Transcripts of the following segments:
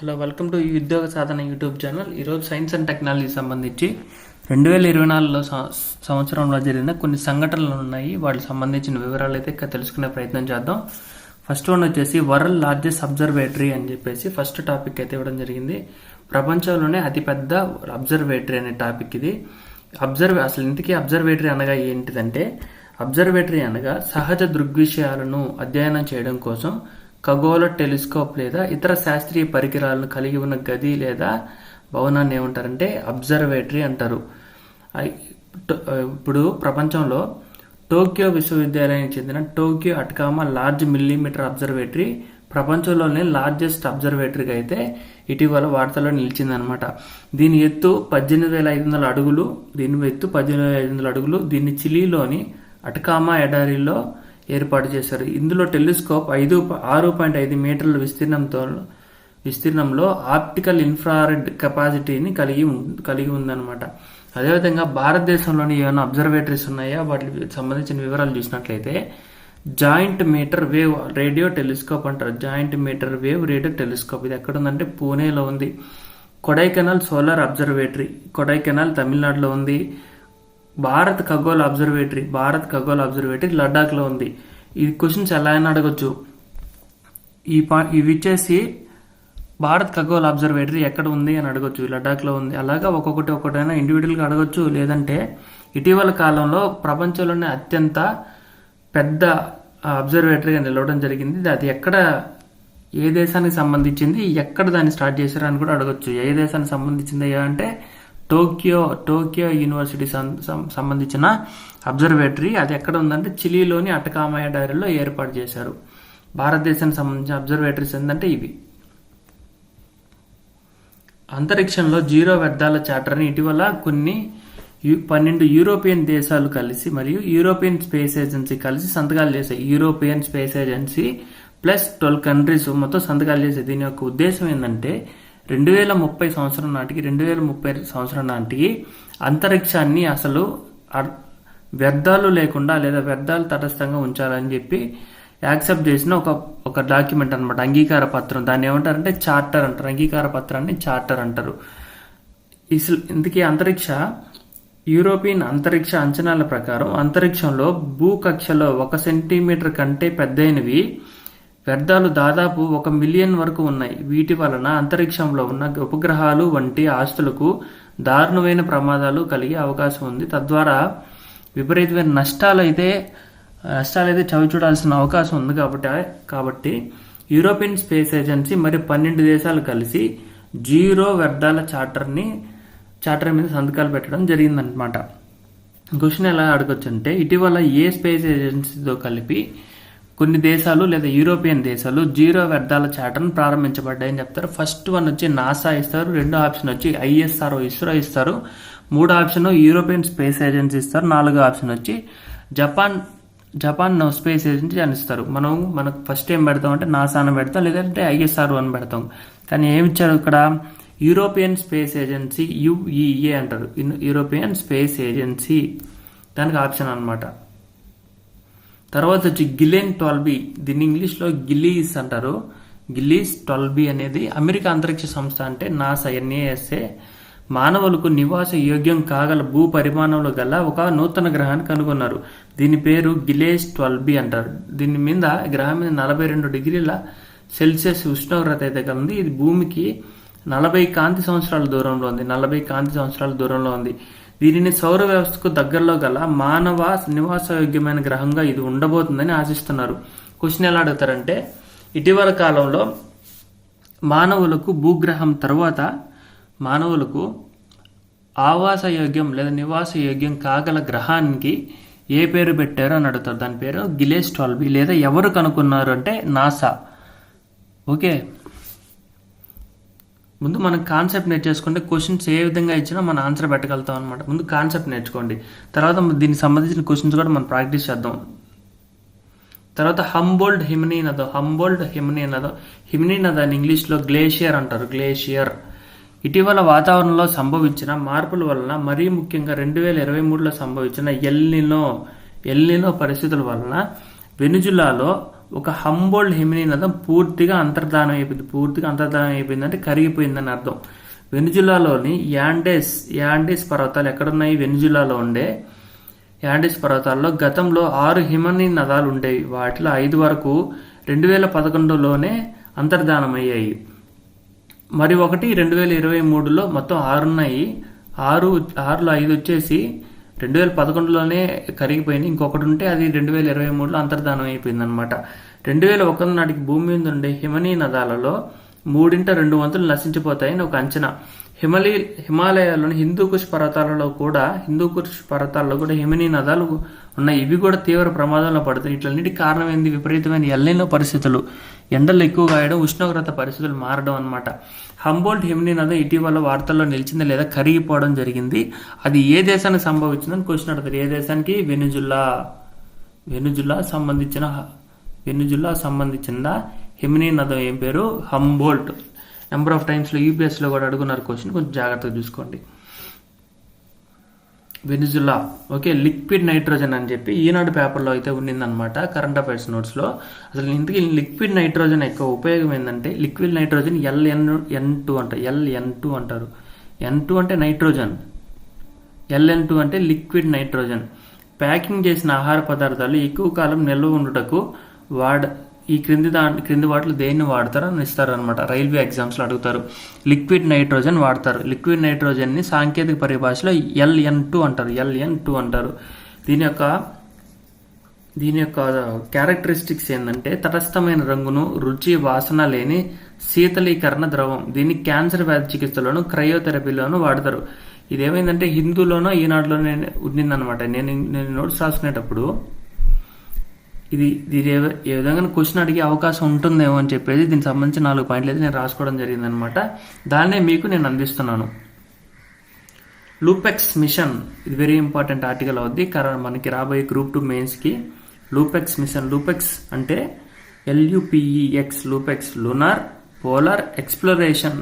Hello welcome to Udyoga Sadhana YouTube channel. ఈరోజు science and technology సంబంధించి రెండు వేల ఇరవై నాలుగులో సంవత్సరంలో జరిగిన కొన్ని సంఘటనలు ఉన్నాయి. వాటికి సంబంధించిన వివరాలు అయితే ఇక్కడ తెలుసుకునే ప్రయత్నం చేద్దాం. ఫస్ట్ వన్ వచ్చేసి వరల్డ్ లార్జెస్ట్ అబ్జర్వేటరీ అని చెప్పేసి ఫస్ట్ టాపిక్ అయితే ఇవ్వడం జరిగింది. ప్రపంచంలోనే అతిపెద్ద అబ్జర్వేటరీ అనే టాపిక్ ఇది. అబ్జర్వ్ అసలు ఇంతకీ అబ్జర్వేటరీ అనగా ఏంటిదంటే అబ్జర్వేటరీ అనగా సహజ దృగ్విషయాలను అధ్యయనం చేయడం కోసం ఖగోళ టెలిస్కోప్ లేదా ఇతర శాస్త్రీయ పరికరాలను కలిగి ఉన్న గది లేదా భవనాన్ని ఏమంటారంటే అబ్జర్వేటరీ అంటారు. ఇప్పుడు ప్రపంచంలో టోక్యో విశ్వవిద్యాలయానికి చెందిన Tokyo Atacama large millimetre observatory ప్రపంచంలోనే లార్జెస్ట్ అబ్జర్వేటరీగా అయితే ఇటీవల వార్తల్లో నిలిచిందనమాట దీని ఎత్తు పద్దెనిమిది వేల ఐదు వందల అడుగులు దీని ఎత్తు పద్దెనిమిది వేల ఐదు వందల అడుగులు దీన్ని చిలీలోని అటకామా ఎడారిలో ఏర్పాటు చేశారు. ఇందులో టెలిస్కోప్ ఐదు ఆరు పాయింట్ ఐదు మీటర్ల విస్తీర్ణంతో విస్తీర్ణంలో ఆప్టికల్ ఇన్ఫ్రారెడ్ కెపాసిటీని కలిగి ఉం- కలిగి ఉందన్నమాట. అదేవిధంగా భారతదేశంలోని ఏమైనా అబ్జర్వేటరీస్ ఉన్నాయా? వాటికి సంబంధించిన వివరాలు చూసినట్లయితే giant metre wave radio telescope అంటారు. Giant metre wave radio telescope. ఇది ఎక్కడ ఉందంటే పూణేలో ఉంది. Kodaikanal solar observatory. కొడైకెనాల్ తమిళనాడులో ఉంది. భారత్ ఖగోళ అబ్జర్వేటరీ భారత్ ఖగోళ అబ్జర్వేటరీ లడాఖ్లో ఉంది. ఈ క్వశ్చన్స్ ఎలా అయినా అడగచ్చు. ఈ పా ఇవి ఇచ్చేసి భారత్ ఖగోళ అబ్జర్వేటరీ ఎక్కడ ఉంది అని అడగొచ్చు. లడాఖ్లో ఉంది. అలాగా ఒక్కొక్కటి ఒక్కటైనా ఇండివిజువల్గా అడగచ్చు. లేదంటే ఇటీవల కాలంలో ప్రపంచంలోనే అత్యంత పెద్ద అబ్జర్వేటరీగా నిలవడం జరిగింది. అది ఎక్కడ ఏ దేశానికి సంబంధించింది ఎక్కడ దాన్ని స్టార్ట్ చేశారు అని కూడా అడగచ్చు. ఏ దేశానికి సంబంధించింది అంటే టోక్యో టోక్యో యూనివర్సిటీ సం- సంబంధించిన అబ్జర్వేటరీ అది ఎక్కడ ఉందంటే చిలీలోని అటకామయ డైరీలో ఏర్పాటు చేశారు. భారతదేశానికి సంబంధించిన అబ్జర్వేటరీస్ ఏంటంటే ఇవి. అంతరిక్షంలో జీరో వ్యర్థాల చార్టర్ని ఇటీవల కొన్ని పన్నెండు యూరోపియన్ దేశాలు కలిసి మరియు యూరోపియన్ స్పేస్ ఏజెన్సీ కలిసి సంతకాలు చేశాయి. European space agency plus twelve countries మొత్తం సంతకాలు చేశాయి. దీని యొక్క ఉద్దేశం ఏంటంటే రెండు వేల ముప్పై సంవత్సరం నాటికి రెండు వేల ముప్పై సంవత్సరం నాటికి అంతరిక్షాన్ని అసలు వ్యర్థాలు లేకుండా లేదా వ్యర్థాలు తటస్థంగా ఉంచాలని చెప్పి యాక్సెప్ట్ చేసిన ఒక ఒక డాక్యుమెంట్ అన్నమాట. అంగీకార పత్రం. దాన్ని ఏమంటారంటే చార్టర్ అంటారు. అంగీకార పత్రాన్ని చార్టర్ అంటారు. ఇసలు ఇందుకే అంతరిక్ష యూరోపియన్ అంతరిక్ష అంచనాల ప్రకారం అంతరిక్షంలో భూకక్షలో ఒక సెంటీమీటర్ కంటే పెద్దయినవి వ్యర్థాలు దాదాపు ఒక మిలియన్ వరకు ఉన్నాయి. వీటి వలన అంతరిక్షంలో ఉన్న ఉపగ్రహాలు వంటి ఆస్తులకు దారుణమైన ప్రమాదాలు కలిగే అవకాశం ఉంది. తద్వారా విపరీతమైన నష్టాలు అయితే నష్టాలు అయితే చవి చూడాల్సిన అవకాశం ఉంది కాబట్టి కాబట్టి యూరోపియన్ స్పేస్ ఏజెన్సీ మరియు పన్నెండు దేశాలు కలిసి జీరో వ్యర్థాల చార్టర్ని చార్టర్ మీద సంతకాలు పెట్టడం జరిగిందనమాట క్వశ్చన్ ఎలా అడగొచ్చు అంటే ఇటీవల ఏ స్పేస్ ఏజెన్సీతో కలిపి కొన్ని దేశాలు లేదా యూరోపియన్ దేశాలు జీరో వ్యర్థాల చాటను ప్రారంభించబడ్డాయని చెప్తారు. ఫస్ట్ వన్ వచ్చి నాసా ఇస్తారు రెండో ఆప్షన్ వచ్చి ఐఎస్ఆర్ఓ ఇస్రో ఇస్తారు మూడో ఆప్షన్ యూరోపియన్ స్పేస్ ఏజెన్సీ ఇస్తారు నాలుగో ఆప్షన్ వచ్చి జపాన్ జపాన్ స్పేస్ ఏజెన్సీ అని ఇస్తారు. మనం మనకు ఫస్ట్ ఏం పెడతాం అంటే నాసా అని పెడతాం లేదంటే ఐఎస్ఆర్ అని పెడతాం. కానీ ఏమి ఇచ్చారు ఇక్కడ? యూరోపియన్ స్పేస్ ఏజెన్సీ యుఈఏ అంటారు. European space agency. దానికి ఆప్షన్ అనమాట తర్వాత వచ్చి గిలెన్ ట్వెల్బీ దీన్ని ఇంగ్లీష్లో గిలీస్ అంటారు. గిలీస్ ట్వెల్బీ అనేది అమెరికా అంతరిక్ష సంస్థ అంటే నాసా ఎన్ఏఎస్ఏ. మానవులకు నివాస యోగ్యం కాగల భూ పరిమాణంలో గల ఒక నూతన గ్రహాన్ని కనుగొన్నారు. దీని పేరు గిలేజ్ ట్వల్బీ అంటారు. దీని మీద గ్రహం మీద నలభై రెండు డిగ్రీల సెల్సియస్ ఉష్ణోగ్రత అయితే ఉంది ఇది భూమికి నలభై కాంతి సంవత్సరాల దూరంలో ఉంది. నలభై కాంతి సంవత్సరాల దూరంలో ఉంది. దీనిని సౌర వ్యవస్థకు దగ్గరలో గల మానవ నివాసయోగ్యమైన గ్రహంగా ఇది ఉండబోతుందని ఆశిస్తున్నారు. క్వశ్చన్ ఎలా అడుగుతారంటే ఇటీవల కాలంలో మానవులకు భూగ్రహం తర్వాత మానవులకు ఆవాస యోగ్యం లేదా నివాస యోగ్యం కాగల గ్రహానికి ఏ పేరు పెట్టారు అని అడుగుతారు. దాని పేరు గిలేస్ లేదా ఎవరు కనుక్కున్నారు అంటే నాసా. ఓకే? ముందు మనం కాన్సెప్ట్ నేర్చేసుకుంటే క్వశ్చన్స్ ఏ విధంగా ఇచ్చినా మనం ఆన్సర్ పెట్టగలుగుతాం అనమాట ముందు కాన్సెప్ట్ నేర్చుకోండి. తర్వాత దీనికి సంబంధించిన క్వశ్చన్స్ కూడా మనం ప్రాక్టీస్ చేద్దాం. తర్వాత హంబోల్డ్ హిమనీ నదో హంబోల్డ్ హిమనీ నదో హిమనీ నద అని ఇంగ్లీష్లో గ్లేషియర్ అంటారు. గ్లేషియర్ ఇటీవల వాతావరణంలో సంభవించిన మార్పుల వలన మరీ ముఖ్యంగా రెండు వేల ఇరవై మూడులో సంభవించిన ఎల్నినో ఎల్నినో పరిస్థితుల వలన వెనుజులాలో ఒక హంబోల్డ్ హిమినీ నదం పూర్తిగా అంతర్ధానం అయిపోయింది. పూర్తిగా అంతర్ధానం అయిపోయింది అంటే కరిగిపోయిందని అర్థం. వెనుజులాలోని యాండేస్ యాండేస్ పర్వతాలు ఎక్కడున్నాయి? వెనుజులాలో ఉండే యాండేస్ పర్వతాల్లో గతంలో ఆరు హిమనీ నదాలు ఉండేవి. వాటిలో ఐదు వరకు రెండు వేల పదకొండులోనే అంతర్ధానమయ్యాయి. మరి ఒకటి రెండు వేల ఇరవై మూడులో మొత్తం ఆరు ఉన్నాయి ఆరు ఆరులో ఐదు వచ్చేసి రెండు వేల పదకొండులోనే కరిగిపోయింది. ఇంకొకటి ఉంటే అది రెండు వేల ఇరవై మూడులో అంతర్ధానం అయిపోయింది అనమాట రెండు వేల ఒకటి నాటికి భూమి మీద ఉండే హిమనీ నదాలలో మూడింట రెండు వంతులు నశించిపోతాయని ఒక అంచనా. హిమలీ హిమాలయాల్లోని హిందూకుష్ పర్వతాలలో కూడా హిందూకుష్ పర్వతాల్లో కూడా హిమనీ నదాలు ఉన్నాయి. ఇవి కూడా తీవ్ర ప్రమాదంలో పడుతాయి ఇట్లన్నిటి కారణం ఏంది? విపరీతమైన ఎల్లైన పరిస్థితులు. ఎండలు ఎక్కువ కాయడం ఉష్ణోగ్రత పరిస్థితులు మారడం అనమాట హంబోల్ట్ హిమనీ నదం ఇటీవల వార్తల్లో నిలిచింది లేదా కరిగిపోవడం జరిగింది. అది ఏ దేశానికి సంభవించిందని క్వశ్చన్ అడుగుతారు. ఏ దేశానికి? వెనుజుల్లా వెనుజుల్లా సంబంధించిన వెనుజుల్లా సంబంధించిన హిమనీ నదం ఏం పేరు? హంబోల్ట్. నెంబర్ ఆఫ్ టైమ్స్లో యూపీఎస్లో కూడా అడుగున్నారు క్వశ్చన్. కొంచెం జాగ్రత్తగా చూసుకోండి. వెనిజులా ఓకే లిక్విడ్ నైట్రోజన్ అని చెప్పి ఈనాడు పేపర్లో అయితే ఉన్నిందనమాట కరెంట్ అఫైర్స్ నోట్స్లో. అసలు ఇంతకీ లిక్విడ్ నైట్రోజన్ యొక్క ఉపయోగం ఏంటంటే liquid nitrogen LN N two అంటారు ఎల్ఎన్ టూ అంటారు. ఎన్ టూ అంటే నైట్రోజన్. ఎల్ఎన్ టూ అంటే లిక్విడ్ నైట్రోజన్. ప్యాకింగ్ చేసిన ఆహార పదార్థాలు ఎక్కువ కాలం నిల్వ ఉండుటకు వాడ ఈ క్రింది దా క్రింది వాటిలో దేన్ని వాడతారో అని ఇస్తారు అనమాట రైల్వే ఎగ్జామ్స్లో అడుగుతారు. లిక్విడ్ నైట్రోజన్ వాడతారు. లిక్విడ్ నైట్రోజన్ని సాంకేతిక పరిభాషలో ఎల్ఎన్ టూ అంటారు. ఎల్ఎన్ టూ అంటారు. దీని యొక్క దీని యొక్క క్యారెక్టరిస్టిక్స్ ఏంటంటే తటస్థమైన రంగును రుచి వాసన లేని శీతలీకరణ ద్రవం. దీన్ని క్యాన్సర్ వ్యాధి చికిత్సలోను క్రయోథెరపీలోను వాడతారు. ఇదేమైందంటే హిందూలోనో ఈనాడులోనే ఉండిందనమాట నేను నేను నోట్స్ రాసుకునేటప్పుడు ఇది దీని ఏ- ఏ విధంగా క్వశ్చన్ అడిగే అవకాశం ఉంటుందేమో అని చెప్పేసి దీనికి సంబంధించి నాలుగు పాయింట్లు అయితే నేను రాసుకోవడం జరిగిందనమాట. దాన్నే మీకు నేను అందిస్తున్నాను. లూపెక్స్ మిషన్ ఇది వెరీ ఇంపార్టెంట్ ఆర్టికల్ అవుద్ది. కారణం మనకి రాబోయే గ్రూప్ టూ మెయిన్స్కి లూపెక్స్ మిషన్ లూపెక్స్ అంటే LUPEX LUPEX lunar polar exploration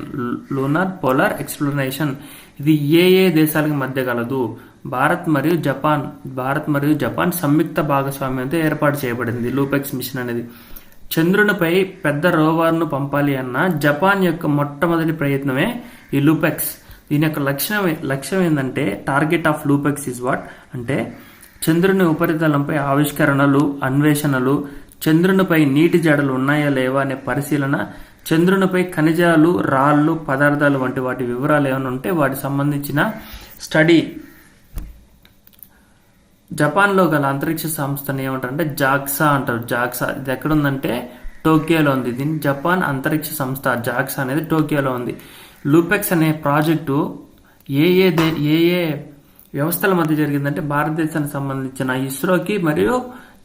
lunar polar exploration ఇది ఏ ఏ దేశాలకు మధ్య కలదు? భారత్ మరియు జపాన్ భారత్ మరియు జపాన్ సంయుక్త భాగస్వామ్యంతో ఏర్పాటు చేయబడింది లూపెక్స్ మిషన్ అనేది. చంద్రునిపై పెద్ద రోవర్ను పంపాలి అన్న జపాన్ యొక్క మొట్టమొదటి ప్రయత్నమే ఈ లూపెక్స్. దీని యొక్క లక్ష్యం లక్ష్యం ఏంటంటే target of LUPEX is what? అంటే చంద్రుని ఉపరితలంపై ఆవిష్కరణలు అన్వేషణలు చంద్రునిపై నీటి జడలు ఉన్నాయా లేవా అనే పరిశీలన చంద్రునిపై ఖనిజాలు రాళ్ళు పదార్థాలు వంటి వాటి వివరాలు ఏమైనా ఉంటే వాటికి సంబంధించిన స్టడీ జపాన్లో గల అంతరిక్ష సంస్థని ఏమంటారంటే జాక్సా అంటారు. జాక్సా ఇది ఎక్కడుందంటే టోక్యోలో ఉంది. దీన్ని జపాన్ అంతరిక్ష సంస్థ జాక్సా అనేది టోక్యోలో ఉంది. లూపెక్స్ అనే ప్రాజెక్టు ఏ ఏ దే ఏ ఏ వ్యవస్థల మధ్య జరిగిందంటే భారతదేశానికి సంబంధించిన ఇస్రోకి మరియు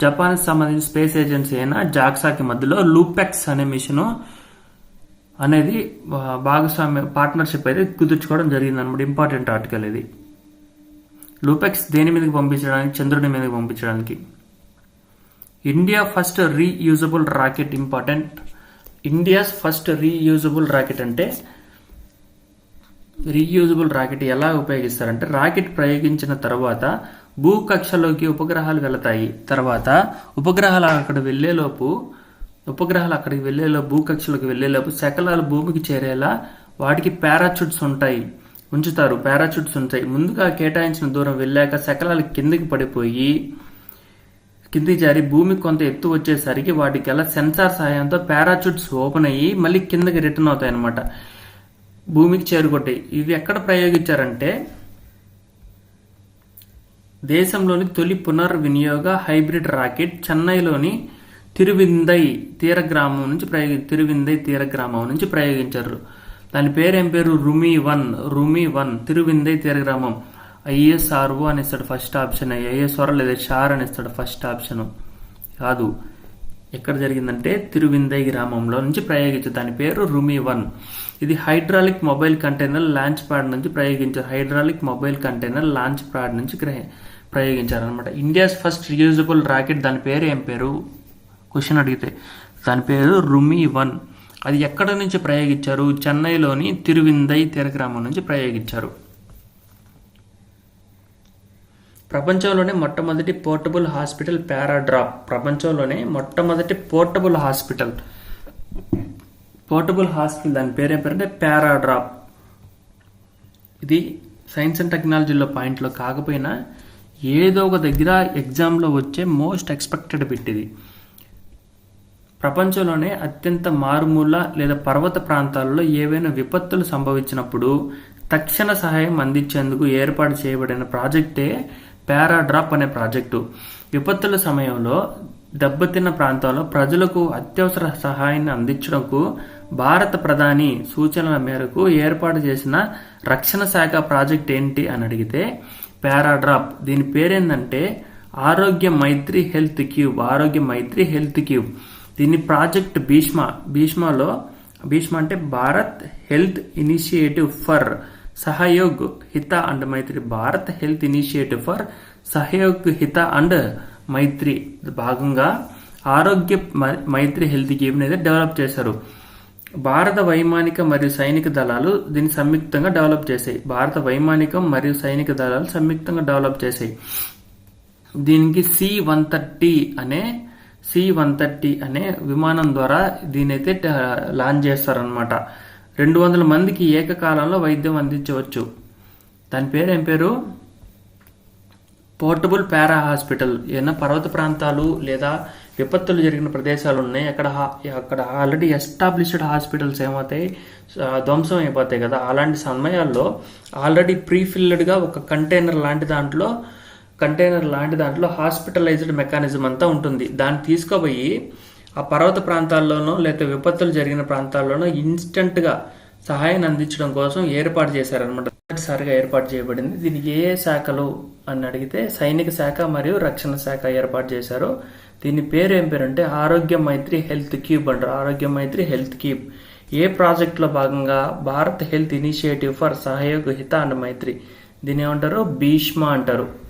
జపాన్కి సంబంధించిన స్పేస్ ఏజెన్సీ అయిన జాక్సాకి మధ్యలో లూపెక్స్ అనే మిషను అనేది భాగస్వామ్య పార్ట్నర్షిప్ అయితే కుదుర్చుకోవడం జరిగింది అనమాట ఇంపార్టెంట్ ఆర్టికల్ ఇది. లూపెక్స్ దేని మీదకి పంపించడానికి చంద్రుని మీదకి పంపించడానికి? India first reusable rocket important. India's first reusable rocket అంటే రీయూజబుల్ రాకెట్ ఎలా ఉపయోగిస్తారంటే రాకెట్ ప్రయోగించిన తర్వాత భూకక్షలోకి ఉపగ్రహాలు వెళతాయి. తర్వాత ఉపగ్రహాలు అక్కడ వెళ్ళేలోపు ఉపగ్రహాలు అక్కడికి వెళ్ళేలోపు భూకక్షలోకి వెళ్ళేలోపు శకలాలు భూమికి చేరేలా వాటికి పారాచూట్స్ ఉంటాయి. ఉంచుతారు. పారాచూట్స్ ఉంటాయి. ముందుగా కేటాయించిన దూరం వెళ్ళాక శకలాలు కిందకి పడిపోయి కిందికి జారి భూమి కొంత ఎత్తు వచ్చేసరికి వాటికి సెన్సార్ సహాయంతో పారాచూట్స్ ఓపెన్ అయ్యి మళ్ళీ కిందకి రిటర్న్ అవుతాయి అనమాట భూమికి చేరుకొట్టాయి. ఇవి ఎక్కడ ప్రయోగించారంటే దేశంలోని తొలి పునర్వినియోగ హైబ్రిడ్ రాకెట్ చెన్నైలోని తిరువిందై తీర గ్రామం నుంచి ప్రయోగి తిరువిందై తీర గ్రామం నుంచి ప్రయోగించారు. దాని పేరు ఏం పేరు? రుమి వన్. రుమి వన్. తిరువిందై తీరగ్రామం. ఐఎస్ఆర్ఓ అని ఇస్తాడు ఫస్ట్ ఆప్షన్. ఐఎస్ఆర్ లేదా షార్ అని ఇస్తాడు ఫస్ట్ ఆప్షన్. కాదు. ఎక్కడ జరిగిందంటే తిరువిందై గ్రామంలో నుంచి ప్రయోగించారు దాని పేరు రుమి వన్. ఇది hydraulic mobile container launch pad నుంచి ప్రయోగించారు hydraulic mobile container launch pad నుంచి గ్రహ- ప్రయోగించారు అనమాట ఇండియాస్ ఫస్ట్ రియూజబుల్ రాకెట్ దాని పేరు ఏం పేరు? క్వశ్చన్ అడిగితే. దాని పేరు రుమి వన్. అది ఎక్కడ నుంచి ప్రయోగించారు? చెన్నైలోని తిరువిందై తీర గ్రామం నుంచి ప్రయోగించారు. ప్రపంచంలోనే మొట్టమొదటి పోర్టబుల్ హాస్పిటల్ పారాడ్రాప్ ప్రపంచంలోనే మొట్టమొదటి పోర్టబుల్ హాస్పిటల్. పోర్టబుల్ హాస్పిటల్ దాని పేరు పేరంటే పారాడ్రాప్ ఇది సైన్స్ అండ్ టెక్నాలజీలో పాయింట్లో కాకపోయినా ఏదో ఒక దగ్గర ఎగ్జామ్లో వచ్చే మోస్ట్ ఎక్స్పెక్టెడ్ బిట్ ఇది ప్రపంచంలోనే అత్యంత మారుమూల లేదా పర్వత ప్రాంతాలలో ఏవైనా విపత్తులు సంభవించినప్పుడు తక్షణ సహాయం అందించేందుకు ఏర్పాటు చేయబడిన ప్రాజెక్టే పారాడ్రాప్ అనే ప్రాజెక్టు. విపత్తుల సమయంలో దెబ్బతిన్న ప్రాంతాల్లో ప్రజలకు అత్యవసర సహాయాన్ని అందించడంకు భారత ప్రధాని సూచనల మేరకు ఏర్పాటు చేసిన రక్షణ శాఖ ప్రాజెక్ట్ ఏంటి అని అడిగితే పారాడ్రాప్ దీని పేరేందంటే ఆరోగ్య Maitri health cube Aarogya Maitri health cube. దీని ప్రాజెక్ట్ భీష్మ భీష్మలో భీష్మ అంటే Bharat health initiative for Sahyog Hita and Maitri. Bharat health initiative for Sahyog Hita and Maitri. భాగంగా ఆరోగ్య మైత్రి హెల్త్ గేమ్ అయితే డెవలప్ చేశారు. భారత వైమానిక మరియు సైనిక దళాలు దీన్ని సంయుక్తంగా డెవలప్ చేశాయి. భారత వైమానికం మరియు సైనిక దళాలు సంయుక్తంగా డెవలప్ చేశాయి. దీనికి సి వన్ థర్టీ అనే సి వన్ థర్టీ అనే విమానం ద్వారా దీని అయితే లాంచ్ చేస్తారనమాట రెండు వందల మందికి ఏకకాలంలో వైద్యం అందించవచ్చు. దాని పేరు ఏం పేరు? Portable para hospital. ఏదైనా పర్వత ప్రాంతాలు లేదా విపత్తులు జరిగిన ప్రదేశాలు ఉన్నాయి. అక్కడ అక్కడ ఆల్రెడీ ఎస్టాబ్లిష్డ్ హాస్పిటల్స్ ఏమవుతాయి? ధ్వంసం అయిపోతాయి కదా. అలాంటి సమయాల్లో ఆల్రెడీ ప్రీఫిల్డ్గా ఒక కంటైనర్ లాంటి దాంట్లో కంటైనర్ లాంటి దాంట్లో హాస్పిటలైజ్డ్ మెకానిజం అంతా ఉంటుంది. దాన్ని తీసుకుపోయి ఆ పర్వత ప్రాంతాల్లోనో లేదా విపత్తులు జరిగిన ప్రాంతాల్లోనో ఇన్స్టంట్గా సహాయాన్ని అందించడం కోసం ఏర్పాటు చేశారనమాట మొదటిసారిగా ఏర్పాటు చేయబడింది. దీనికి ఏ శాఖలు అని అడిగితే సైనిక శాఖ మరియు రక్షణ శాఖ ఏర్పాటు చేశారు. దీని పేరు ఏం పేరు అంటే ఆరోగ్య మైత్రి హెల్త్ క్యూబ్ అంటారు. ఆరోగ్య మైత్రి హెల్త్ క్యూబ్. ఏ ప్రాజెక్టులో భాగంగా Bharat health initiative for Sahyog Hita and Maitri దీని ఏమంటారు? భీష్మ అంటారు.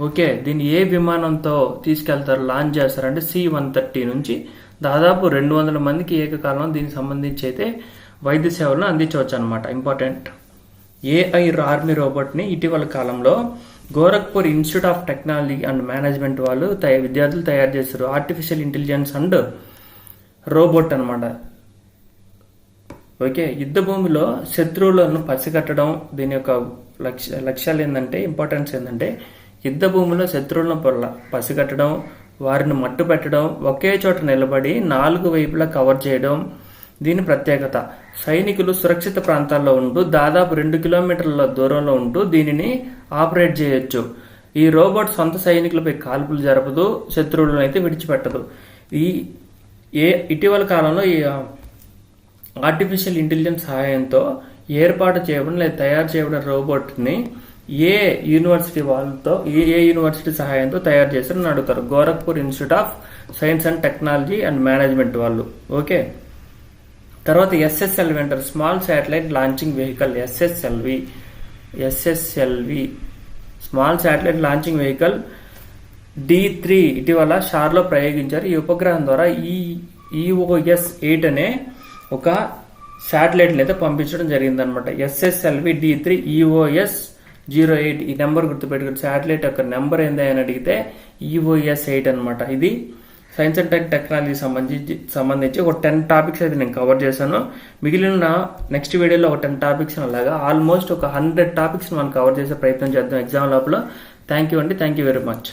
ఓకే దీన్ని ఏ విమానంతో తీసుకెళ్తారు లాంచ్ చేస్తారంటే సి వన్ థర్టీ నుంచి. దాదాపు రెండు వందల మందికి ఏకకాలంలో దీనికి సంబంధించి అయితే వైద్య సేవలను అందించవచ్చు అనమాట ఇంపార్టెంట్. ఏఐ ఆర్మీ రోబోట్ని ఇటీవల కాలంలో Gorakhpur institute of technology and management వాళ్ళు తయ- విద్యార్థులు తయారు చేస్తారు ఆర్టిఫిషియల్ ఇంటెలిజెన్స్ అండ్ రోబోట్ అనమాట ఓకే యుద్ధ భూమిలో శత్రువులను పసిగట్టడం దీని యొక్క లక్ష్య లక్ష్యాలు ఏంటంటే ఇంపార్టెన్స్ ఏంటంటే యుద్ధ భూమిలో శత్రువులను పొరల పసిగట్టడం వారిని మట్టు పెట్టడం ఒకే చోట నిలబడి నాలుగు వైపులా కవర్ చేయడం దీని ప్రత్యేకత. సైనికులు సురక్షిత ప్రాంతాల్లో ఉంటూ దాదాపు రెండు కిలోమీటర్ల దూరంలో ఉంటూ దీనిని ఆపరేట్ చేయొచ్చు. ఈ రోబోట్ సొంత సైనికులపై కాల్పులు జరపదు శత్రువులను అయితే విడిచిపెట్టదు. ఈ ఏ ఇటీవల కాలంలో ఈ ఆర్టిఫిషియల్ ఇంటెలిజెన్స్ సహాయంతో ఏర్పాటు చేయబడిన లేదా తయారు చేయబడిన రోబోట్ని ఏ యూనివర్సిటీ వాళ్ళతో ఏ ఏ యూనివర్సిటీ సహాయంతో తయారు చేశారని అడుగుతారు. Gorakhpur institute of science and technology and management వాళ్ళు. ఓకే? తర్వాత ఎస్ఎస్ఎల్వి అంటారు. Small satellite launching vehicle SSLV SSLV small satellite launching vehicle D three ఇటీవల షార్లో ప్రయోగించారు. ఈ ఉపగ్రహం ద్వారా ఈ ఈఓఎస్ ఎయిట్ అనే ఒక శాటిలైట్ని అయితే పంపించడం జరిగిందనమాట SSLV D three EOS zero eight ఈ నెంబర్ గుర్తుపెట్టుకుని శాటిలైట్ యొక్క నెంబర్ ఏందా అని అడిగితే ఈఓఎస్ ఎయిట్ అనమాట ఇది సైన్స్ అండ్ టెక్ టెక్నాలజీ సంబంధించి సంబంధించి ఒక టెన్ టాపిక్స్ అయితే నేను కవర్ చేశాను. మిగిలిన నెక్స్ట్ వీడియోలో ఒక టెన్ టాపిక్స్ అలాగా ఆల్మోస్ట్ ఒక హండ్రెడ్ టాపిక్స్ మనం కవర్ చేసే ప్రయత్నం చేద్దాం ఎగ్జామ్ లోపల. థ్యాంక్ యూ అండి. Thank you very much.